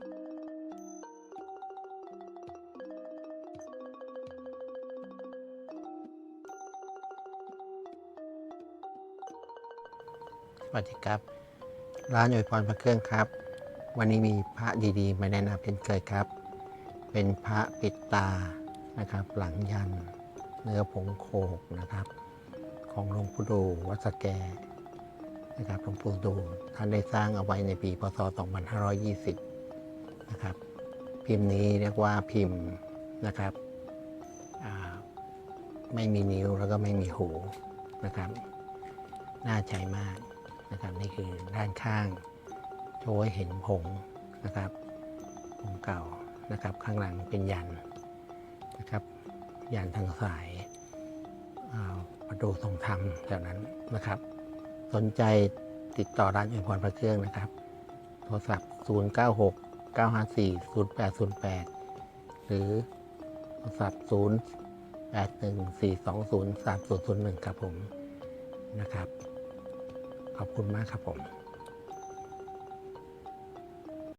สวัสดีครับ ร้านอวยพรพระเครื่องครับ วันนี้มีพระดีๆ มาแนะนำเป็นเคยครับ เป็นพระปิดตานะครับ หลังยัน เนื้อผงโคกนะครับ ของหลวงปู่ดูวัดสแกนะครับหลวงปู่ดูท่านได้สร้างเอาไว้ในปีพศ 2520 นะครับ พิมพ์นี้เรียกว่าพิมพ์นะครับไม่มีนิ้วแล้วก็ไม่มีหูนะครับ น่าใช้มากนะครับนี่คือด้านข้างโชว์ให้เห็นผงนะครับผงเก่านะครับ ข้างหลังเป็นยันนะครับ ยันทางสายาประตูทรงธรรมแถวนั้นนะครับ สนใจติดต่อร้านอวยพรพระเครื่องนะครับ โทรศัพท์ 096 954 0808 หรือโทรศัพท์ 081 420 3001 ครับผมนะครับ ขอบคุณมากครับผม